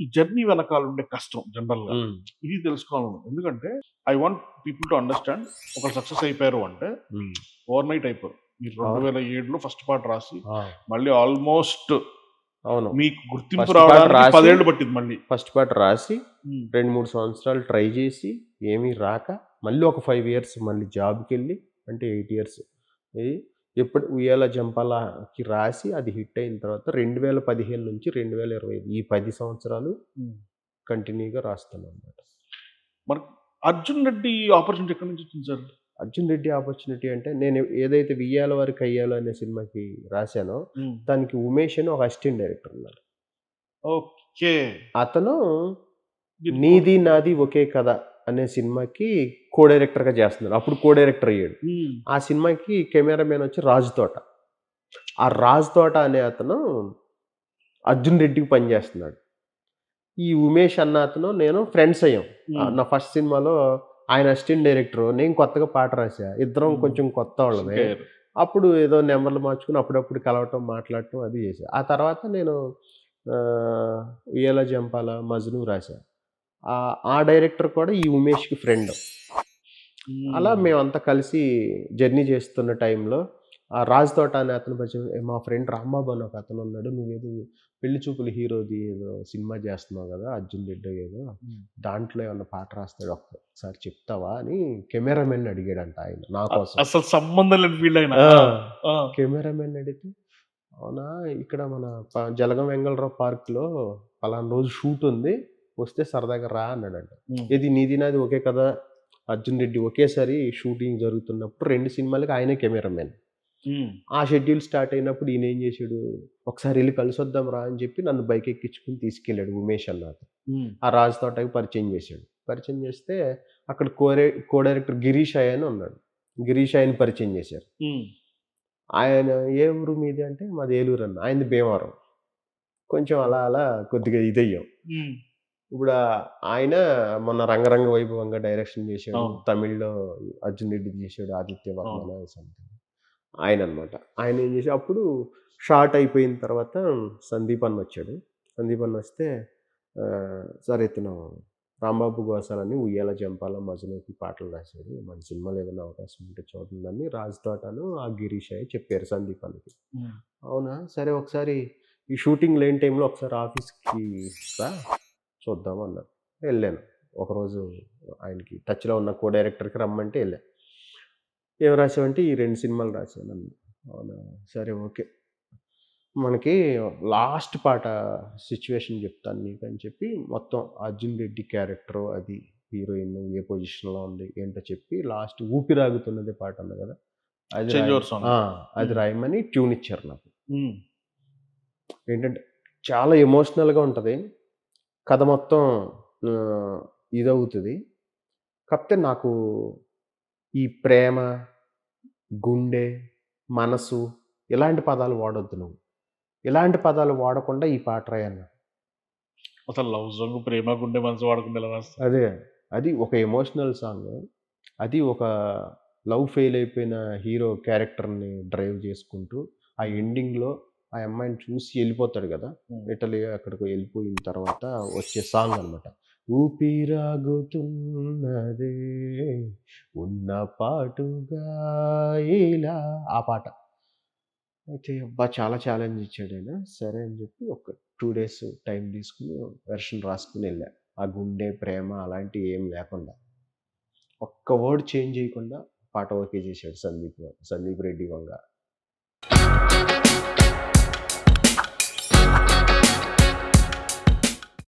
ఈ జర్నీ వెనకాల ఉండే కష్టం జనరల్గా ఇది తెలుసుకోవాలి. ఎందుకంటే I want people to understand ఒక సక్సెస్ అయిపోయారు అంటే. ఓవర్ నైట్ అయిపోరు. మీరు రెండు. వేల ఏడులో ఫస్ట్ పార్ట్ రాసి మళ్ళీ ఆల్మోస్ట్ అవును. మీకు గుర్తింపు రావడానికి పదేళ్ళు పట్టింది మళ్ళీ. ఫస్ట్ పార్ట్ రాసి రెండు మూడు సంవత్సరాలు ట్రై చేసి ఏమీ రాక మళ్ళీ ఒక ఫైవ్ ఇయర్స్ మళ్ళీ జాబ్కి వెళ్ళి అంటే ఎయిట్ ఇయర్స్ ఇది ఎప్పుడు ఉయ్యాల జంపాలకి రాసి అది హిట్ అయిన తర్వాత రెండు వేల పదిహేను నుంచి రెండు వేల ఇరవై ఐదు ఈ పది సంవత్సరాలు కంటిన్యూగా రాస్తాను అనమాట మరి అర్జున్ రెడ్డి ఆపర్చునిటీ ఎక్కడి నుంచి వచ్చింది సార్? అర్జున్ రెడ్డి ఆపర్చునిటీ అంటే నేను ఏదైతే వియ్యాల వారికి అయ్యాలో అనే సినిమాకి రాశానో దానికి ఉమేష్ అని ఒక అసిస్టెంట్ డైరెక్టర్ ఉన్నారు. ఓకే. అతను నీది నాది ఒకే కథ అనే సినిమాకి కో డైరెక్టర్గా చేస్తున్నారు. అప్పుడు కో డైరెక్టర్ అయ్యాడు ఆ సినిమాకి కెమెరామెన్ వచ్చి రాజు తోట. ఆ రాజు తోట అనే అతను అర్జున్ రెడ్డికి పనిచేస్తున్నాడు ఈ ఉమేష్ అన్న అతను నేను ఫ్రెండ్స్ అయ్యాం. నా ఫస్ట్ సినిమాలో ఆయన అసిస్టెంట్ డైరెక్టర్ నేను కొత్తగా పాట రాసా ఇద్దరం. కొంచెం కొత్త వాళ్ళమే. అప్పుడు ఏదో నెంబర్లు మార్చుకుని అప్పుడప్పుడు కలవటం మాట్లాడటం అది చేసా ఆ తర్వాత నేను ఉయ్యాల జంపాల మజ్ను రాశా. ఆ- ఆ డైరెక్టర్ కూడా ఈ ఉమేష్కి ఫ్రెండ్ అలా మేమంతా కలిసి జర్నీ చేస్తున్న టైంలో ఆ రాజ్ తోట అనే అతను పరిచయం "ఏ, మా ఫ్రెండ్ రాంబాబు అని ఒక అతను ఉన్నాడు. నువ్వేదో పెళ్ళి చూపులు హీరోది ఏదో సినిమా చేస్తున్నావు కదా అర్జున్ రెడ్డి ఏదో. దాంట్లో ఏమన్నా పాట రాస్తాడు ఒక్కసారి చెప్తావా అని కెమెరామెన్ అడిగాడంట ఆయన నా కోసం. అసలు సంబంధం లేని ఫీల్డ్ అయినా. కెమెరామెన్ అడిగితే అవునా ఇక్కడ మన జలగం వెంగళరావు పార్క్లో పలానా రోజు షూట్ ఉంది. వస్తే సరదాగా రా అన్నాడంట. ఇది నీది నాది ఒకే కదా? అర్జున్ రెడ్డి ఒకేసారి షూటింగ్ జరుగుతున్నప్పుడు రెండు సినిమాలకి ఆయనే కెమెరామెన్ ఆ షెడ్యూల్ స్టార్ట్ అయినప్పుడు ఈయన ఏం చేశాడు? ఒకసారి వెళ్ళి కలిసి వద్దాం రా అని చెప్పి నన్ను బైక్ ఎక్కించుకుని తీసుకెళ్ళాడు ఉమేష్ అన్న ఆ రాజ్ తోటకి పరిచయం చేశాడు. పరిచయం చేస్తే అక్కడ కోరే కో డైరెక్టర్ గిరీష్ అయ్య అని ఉన్నాడు. గిరీష్ అయ్యని పరిచయం చేశారు. ఆయన ఏ ఊరు మీది అంటే మాది ఏలూరు అన్న. ఆయనది భీమవరం. కొంచెం అలా అలా కొద్దిగా ఇదయ్యాం. ఇప్పుడు ఆయన మొన్న రంగరంగ వైభవంగా డైరెక్షన్ చేశాడు. తమిళ్ళో అర్జున్ రెడ్డి చేశాడు ఆదిత్య సంథింగ్ ఆయన అనమాట ఆయన ఏం చేసి అప్పుడు షార్ట్ అయిపోయిన తర్వాత సందీప్ అన్న వచ్చాడు. సందీప్ అన్న వస్తే సరే ఇతను రాంబాబు గోసాలని ఉయ్యాల జంపాల మజనూకి పాటలు రాశాడు. మన సినిమాలో ఏదైనా అవకాశం ఉంటే చూడండి రాజ్ తోటను ఆ గిరీష్ అయ్యి చెప్పారు సందీప్ అన్నకి. అవునా? సరే ఒకసారి ఈ షూటింగ్ లేని టైంలో ఒకసారి ఆఫీస్కి రా. చూద్దాం అన్నారు వెళ్ళాను. ఒకరోజు ఆయనకి టచ్లో ఉన్న కో డైరెక్టర్కి రమ్మంటే వెళ్ళాను ఏం రాసావంటే ఈ రెండు సినిమాలు రాశాను అన్న అవునా? సరే ఓకే. మనకి లాస్ట్ పాట సిచ్యువేషన్ చెప్తాను నీకు అని చెప్పి మొత్తం అర్జున్ రెడ్డి క్యారెక్టర్ అది హీరోయిన్ ఏ పొజిషన్లో ఉంది ఏంటో చెప్పి లాస్ట్ ఊపిరాగుతున్నది పాట ఉంది కదా? అది అది Hmm. రాయమని ట్యూన్ ఇచ్చారు నాకు. ఏంటంటే చాలా ఎమోషనల్గా ఉంటుంది. కథ మొత్తం ఇదవుతుంది. కాకపోతే నాకు ఈ ప్రేమ గుండె మనసు ఇలాంటి పదాలు వాడొద్దు నువ్వు. ఇలాంటి పదాలు వాడకుండా ఈ పాట రాయన్న. అసలు లవ్ సాంగ్ ప్రేమ గుండె మనసు వాడకుండా అదే అది ఒక ఎమోషనల్ సాంగ్. అది ఒక లవ్ ఫెయిల్ అయిపోయిన హీరో క్యారెక్టర్ని డ్రైవ్ చేసుకుంటూ ఆ ఎండింగ్లో ఆ అమ్మాయిని చూసి వెళ్ళిపోతాడు కదా. ఇటలీ అక్కడికి వెళ్ళిపోయిన తర్వాత వచ్చే సాంగ్ అనమాట ఊపిరాగుతున్నదే ఉన్న పాటుగా ఇలా ఆ పాట. అయితే అబ్బా చాలా ఛాలెంజ్ ఇచ్చాడు ఆయన. సరే అని చెప్పి ఒక టూ డేస్ టైం తీసుకుని వెర్షన్ రాసుకుని వెళ్ళా. ఆ గుండె ప్రేమ అలాంటివి ఏం లేకుండా. ఒక్క వర్డ్ చేంజ్ చేయకుండా పాట ఓకే చేశాడు సందీప్ సందీప్ రెడ్డి వంగ.